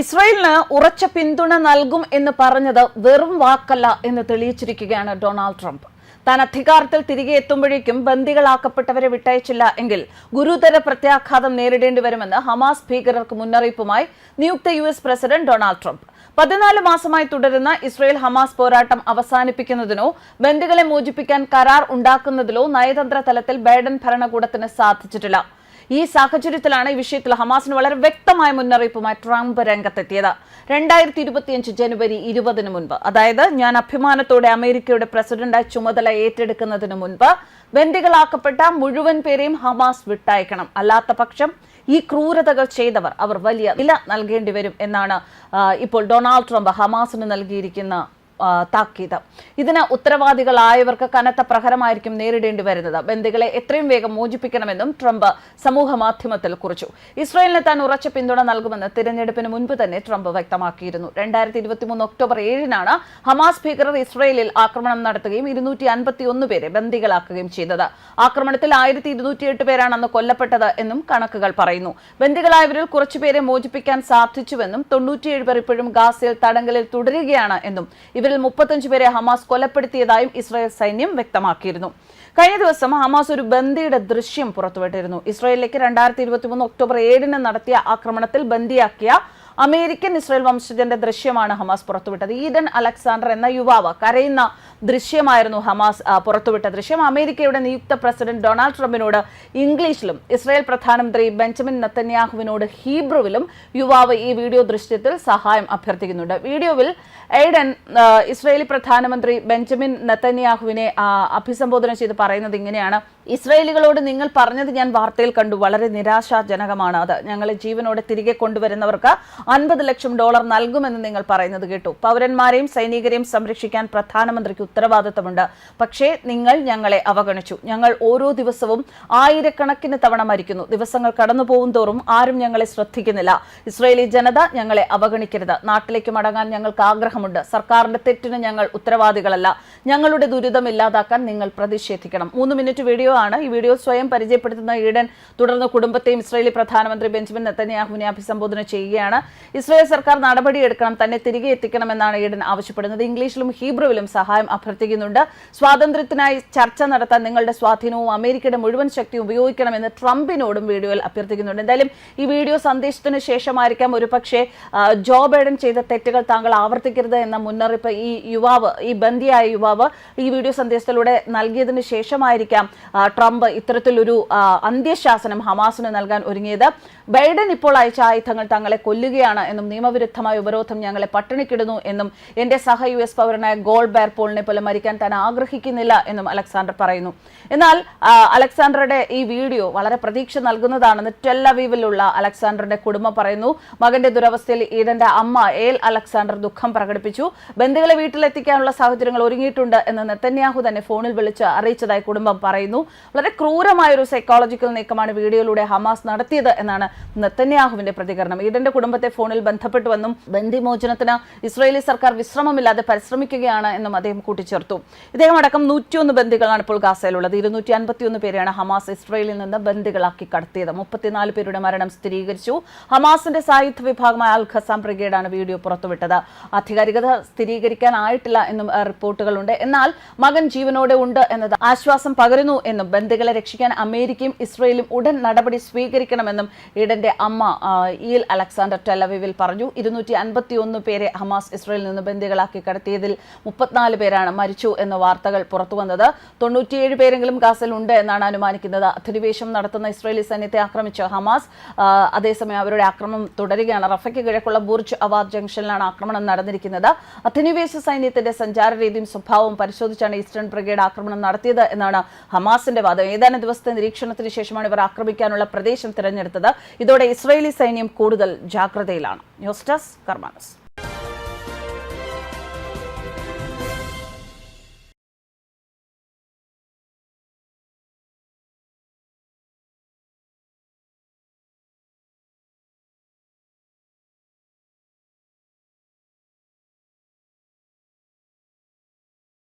ഇസ്രയേലിന് ഉറച്ച പിന്തുണ നൽകും എന്ന് പറഞ്ഞത് വെറും വാക്കല്ല എന്ന് തെളിയിച്ചിരിക്കുകയാണ് ഡൊണാൾഡ് ട്രംപ്. താൻ അധികാരത്തിൽ തിരികെ എത്തുമ്പോഴേക്കും ബന്ദികളാക്കപ്പെട്ടവരെ വിട്ടയച്ചില്ല എങ്കിൽ ഗുരുതര പ്രത്യാഘാതം നേരിടേണ്ടി വരുമെന്ന് ഹമാസ് ഭീകരർക്ക് മുന്നറിയിപ്പുമായി നിയുക്ത U S president Donald Trump. പതിനാല് മാസമായി തുടരുന്ന ഇസ്രയേൽ ഹമാസ് പോരാട്ടം അവസാനിപ്പിക്കുന്നതിനോ ബന്ദികളെ മോചിപ്പിക്കാൻ കരാർ ഉണ്ടാക്കുന്നതിലോ നയതന്ത്ര തലത്തിൽ ബൈഡൻ ഭരണകൂടത്തിന് സാധിച്ചിട്ടില്ല. ഈ സാഹചര്യത്തിലാണ് ഈ വിഷയത്തിൽ ഹമാസിന് വളരെ വ്യക്തമായ മുന്നറിയിപ്പുമായി ട്രംപ് രംഗത്തെത്തിയത്. രണ്ടായിരത്തി ഇരുപത്തിയഞ്ച് ജനുവരി ഇരുപതിന് മുൻപ് അതായത് ഞാൻ അഭിമാനത്തോടെ അമേരിക്കയുടെ പ്രസിഡന്റായി ചുമതല ഏറ്റെടുക്കുന്നതിന് മുൻപ് ബന്ദികളാക്കപ്പെട്ട മുഴുവൻ പേരെയും ഹമാസ് വിട്ടയക്കണം. അല്ലാത്ത പക്ഷം ഈ ക്രൂരതകൾ ചെയ്തവർ അവർ വലിയ വില നൽകേണ്ടി വരും എന്നാണ് ഇപ്പോൾ ഡൊണാൾഡ് ട്രംപ് ഹമാസിന് നൽകിയിരിക്കുന്ന താക്കീത്. ഇതിന് ഉത്തരവാദികളായവർക്ക് കനത്ത പ്രഹരമായിരിക്കും നേരിടേണ്ടി വരുന്നത്. ബന്ദികളെ എത്രയും വേഗം മോചിപ്പിക്കണമെന്നും ട്രംപ് സമൂഹ മാധ്യമത്തിൽ കുറിച്ചു. ഇസ്രായേലിന് താൻ ഉറച്ച പിന്തുണ നൽകുമെന്ന് തിരഞ്ഞെടുപ്പിന് മുൻപ് തന്നെ ട്രംപ് വ്യക്തമാക്കിയിരുന്നു. രണ്ടായിരത്തി ഇരുപത്തിമൂന്ന് ഒക്ടോബർ ഏഴിനാണ് ഹമാസ് ഭീകരർ ഇസ്രായേലിൽ ആക്രമണം നടത്തുകയും ഇരുന്നൂറ്റി അൻപത്തി ഒന്ന് പേരെ ബന്ദികളാക്കുകയും ചെയ്തത്. ആക്രമണത്തിൽ ആയിരത്തി ഇരുന്നൂറ്റിയെട്ട് പേരാണ് അന്ന് കൊല്ലപ്പെട്ടത് എന്നും കണക്കുകൾ പറയുന്നു. ബന്ദികളായവരിൽ കുറച്ചുപേരെ മോചിപ്പിക്കാൻ സാധിച്ചുവെന്നും തൊണ്ണൂറ്റിയേഴ് പേർ ഇപ്പോഴും ഗാസയിൽ തടങ്കലിൽ തുടരുകയാണ് എന്നും ഇവരിൽ മുപ്പത്തഞ്ച് പേരെ ഹമാസ് കൊലപ്പെടുത്തിയതായും ഇസ്രായേൽ സൈന്യം വ്യക്തമാക്കിയിരുന്നു. കഴിഞ്ഞ ദിവസം ഹമാസ് ഒരു ബന്ദിയുടെ ദൃശ്യം പുറത്തുവിട്ടിരുന്നു. ഇസ്രായേലിലേക്ക് രണ്ടായിരത്തി ഇരുപത്തി മൂന്ന് ഒക്ടോബർ ഏഴിന് നടത്തിയ ആക്രമണത്തിൽ ബന്ദിയാക്കിയ അമേരിക്കൻ ഇസ്രായേൽ വംശജന്റെ ദൃശ്യമാണ് ഹമാസ് പുറത്തുവിട്ടത്. ഈഡൻ അലക്സാണ്ടർ എന്ന യുവാവ് കരയുന്ന ദൃശ്യമായിരുന്നു ഹമാസ് പുറത്തുവിട്ട ദൃശ്യം. അമേരിക്കയുടെ നിയുക്ത പ്രസിഡന്റ് ഡൊണാൾഡ് ട്രംപിനോട് ഇംഗ്ലീഷിലും ഇസ്രായേൽ പ്രധാനമന്ത്രി ബെഞ്ചമിൻ നത്തന്യാഹുവിനോട് ഹീബ്രുവിലും യുവാവ് ഈ വീഡിയോ ദൃശ്യത്തിൽ സഹായം അഭ്യർത്ഥിക്കുന്നുണ്ട്. വീഡിയോയിൽ എയ്ഡൻ ഇസ്രായേലി പ്രധാനമന്ത്രി ബെഞ്ചമിൻ നത്തന്യാഹുവിനെ അഭിസംബോധന ചെയ്ത് പറയുന്നത് ഇങ്ങനെയാണ്. ഇസ്രായേലികളോട് നിങ്ങൾ പറഞ്ഞത് ഞാൻ വാർത്തയിൽ കണ്ടു. വളരെ നിരാശാജനകമാണ് അത്. ഞങ്ങളെ ജീവനോടെ തിരികെ കൊണ്ടുവരുന്നവർക്ക് അൻപത് ലക്ഷം ഡോളർ നൽകുമെന്ന് നിങ്ങൾ പറയുന്നത് കേട്ടു. പൗരന്മാരെയും സൈനികരെയും സംരക്ഷിക്കാൻ പ്രധാനമന്ത്രിക്ക് ഉത്തരവാദിത്തമുണ്ട്. പക്ഷേ നിങ്ങൾ ഞങ്ങളെ അവഗണിച്ചു. ഞങ്ങൾ ഓരോ ദിവസവും ആയിരക്കണക്കിന് തവണ മരിക്കുന്നു. ദിവസങ്ങൾ കടന്നു പോകും തോറും ആരും ഞങ്ങളെ ശ്രദ്ധിക്കുന്നില്ല. ഇസ്രയേലി ജനത ഞങ്ങളെ അവഗണിക്കരുത്. നാട്ടിലേക്ക് മടങ്ങാൻ ഞങ്ങൾക്ക് ആഗ്രഹമുണ്ട്. സർക്കാരിന്റെ തെറ്റിന് ഞങ്ങൾ ഉത്തരവാദികളല്ല. ഞങ്ങളുടെ ദുരിതം ഇല്ലാതാക്കാൻ നിങ്ങൾ പ്രതിഷേധിക്കണം. മൂന്ന് മിനിറ്റ് വീഡിയോ ആണ്. ഈ വീഡിയോ സ്വയം പരിചയപ്പെടുത്തുന്ന ഈഡൻ തുടർന്ന് കുടുംബത്തെയും ഇസ്രയേലി പ്രധാനമന്ത്രി ബെഞ്ചമിൻ നെത്തന്യാഹുവിനെ അഭിസംബോധന ചെയ്യുകയാണ്. ഇസ്രയേൽ സർക്കാർ നടപടിയെടുക്കണം തന്നെ തിരികെ എത്തിക്കണമെന്നാണ് ഈഡൻ ആവശ്യപ്പെടുന്നത്. ഇംഗ്ലീഷിലും ഹീബ്രുവിലും സഹായം അഭ്യർത്ഥിക്കുന്നുണ്ട്. സ്വാതന്ത്ര്യത്തിനായി ചർച്ച നടത്താൻ നിങ്ങളുടെ സ്വാധീനവും അമേരിക്കയുടെ മുഴുവൻ ശക്തിയും ഉപയോഗിക്കണമെന്ന് ട്രംപിനോടും വീഡിയോയിൽ അഭ്യർത്ഥിക്കുന്നുണ്ട്. എന്തായാലും ഈ വീഡിയോ സന്ദേശത്തിന് ശേഷമായിരിക്കാം. ഒരുപക്ഷെ ജോ ബൈഡൻ ചെയ്ത തെറ്റുകൾ താങ്കൾ ആവർത്തിക്കരുത് എന്ന മുന്നറിയിപ്പ് ഈ യുവാവ് ഈ ബന്ദിയായ യുവാവ് ഈ വീഡിയോ സന്ദേശത്തിലൂടെ നൽകിയതിന് ശേഷമായിരിക്കാം ട്രംപ് ഇത്തരത്തിലൊരു അന്ത്യശാസനം ഹമാസിന് നൽകാൻ ഒരുങ്ങിയത്. ബൈഡൻ ഇപ്പോൾ അയച്ച ആയുധങ്ങൾ തങ്ങളെ കൊല്ലുകയാണ് എന്നും നിയമവിരുദ്ധമായ ഉപരോധം ഞങ്ങളെ പട്ടിണിക്കിടുന്നു എന്നും എന്റെ സഹ യു എസ് പൗരനായ ഗോൾ ബെയർ പോളിനെ പോലെ മരിക്കാൻ താൻ ആഗ്രഹിക്കുന്നില്ല എന്നും അലക്സാണ്ടർ പറയുന്നു. എന്നാൽ അലക്സാണ്ടറുടെ ഈ വീഡിയോ വളരെ പ്രതീക്ഷ നൽകുന്നതാണെന്ന് ടെല്ലവീവിലുള്ള അലക്സാണ്ടറുടെ കുടുംബം പറയുന്നു. മകന്റെ ദുരവസ്ഥയിൽ ഈഡന്റെ അമ്മ ഏൽ അലക്സാണ്ടർ ദുഃഖം പ്രകടിപ്പിച്ചു. ബന്ധുക്കളെ വീട്ടിലെത്തിക്കാനുള്ള സാഹചര്യങ്ങൾ ഒരുങ്ങിയിട്ടുണ്ട് എന്ന് നെത്തന്യാഹു തന്നെ ഫോണിൽ വിളിച്ച് അറിയിച്ചതായി കുടുംബം പറയുന്നു. വളരെ ക്രൂരമായ ഒരു സൈക്കോളജിക്കൽ നീക്കമാണ് വീഡിയോയിലൂടെ ഹമാസ് നടത്തിയത് എന്നാണ് നെത്തന്യാഹുവിന്റെ പ്രതികരണം. ഈഡന്റെ കുടുംബത്തെ ഫോണിൽ ബന്ധപ്പെട്ടുവെന്നും ബന്ദിമോചനത്തിന് ഇസ്രയേലി സർക്കാർ വിശ്രമമില്ലാതെ പരിശ്രമിക്കുകയാണ് എന്നും അദ്ദേഹം കൂട്ടിച്ചേർത്തു. ഇദ്ദേഹം അടക്കം നൂറ്റിയൊന്ന് ബന്ദികളാണ് ഇപ്പോൾ ഗാസയിലുള്ളത്. ഇരുന്നൂറ്റി അൻപത്തിയൊന്ന് പേരെയാണ് ഹമാസ് ഇസ്രയേലിൽ നിന്ന് ബന്ദികളാക്കി കടത്തിയത്. മുപ്പത്തിനാല് പേരുടെ മരണം സ്ഥിരീകരിച്ചു. ഹമാസിന്റെ സായുധ വിഭാഗമായ അൽ ഖസാം ബ്രിഗേഡാണ് വീഡിയോ പുറത്തുവിട്ടത്. ആധികാരികത സ്ഥിരീകരിക്കാനായിട്ടില്ല എന്നും റിപ്പോർട്ടുകളുണ്ട്. എന്നാൽ മകൻ ജീവനോടെ ഉണ്ട് എന്നത് ആശ്വാസം പകരുന്നു എന്നും ബന്ദികളെ രക്ഷിക്കാൻ അമേരിക്കയും ഇസ്രയേലും ഉടൻ നടപടി സ്വീകരിക്കണമെന്നും ഈഡന്റെ അമ്മ ഈൽ അലക്സാണ്ടർ ടെലവിവിൽ പറഞ്ഞു. ഇരുന്നൂറ്റി അൻപത്തി ഒന്ന് പേരെ ഹമാസ് ഇസ്രയേലിൽ നിന്ന് ബന്ദികളാക്കി കടത്തിയതിൽ മുപ്പത്തിനാല് പേരാണ് മരിച്ചു എന്ന വാർത്തകൾ പുറത്തുവന്നത് തൊണ്ണൂറ്റിയേഴ് പേരെങ്കിലും ഗാസയിൽ ഉണ്ട് എന്നാണ് അനുമാനിക്കുന്നത്. അധിനിവേശം നടത്തുന്ന ഇസ്രയേലി സൈന്യത്തെ ആക്രമിച്ച ഹമാസ് അതേസമയം അവരുടെ ആക്രമണം തുടരുകയാണ്. റഫയ്ക്ക് കിഴക്കുള്ള ബുർജ് അവാദ് ജംഗ്ഷനിലാണ് ആക്രമണം നടന്നിരിക്കുന്നത്. അധിനിവേശ സൈന്യത്തിന്റെ സഞ്ചാര രീതിയും സ്വഭാവവും പരിശോധിച്ചാണ് ഈസ്റ്റേൺ ബ്രിഗേഡ് ആക്രമണം നടത്തിയത് എന്നാണ് ഹമാസിന്റെ വാദം. ഏതാനും ദിവസത്തെ നിരീക്ഷണത്തിന് ശേഷമാണ് ഇവർ ആക്രമിക്കാനുള്ള പ്രദേശം തിരഞ്ഞെടുത്തത്. ഇതോടെ ഇസ്രയേലി സൈന്യം കൂടുതൽ ജാഗ്രതയിലാണ്. News desk കർമാനസ്.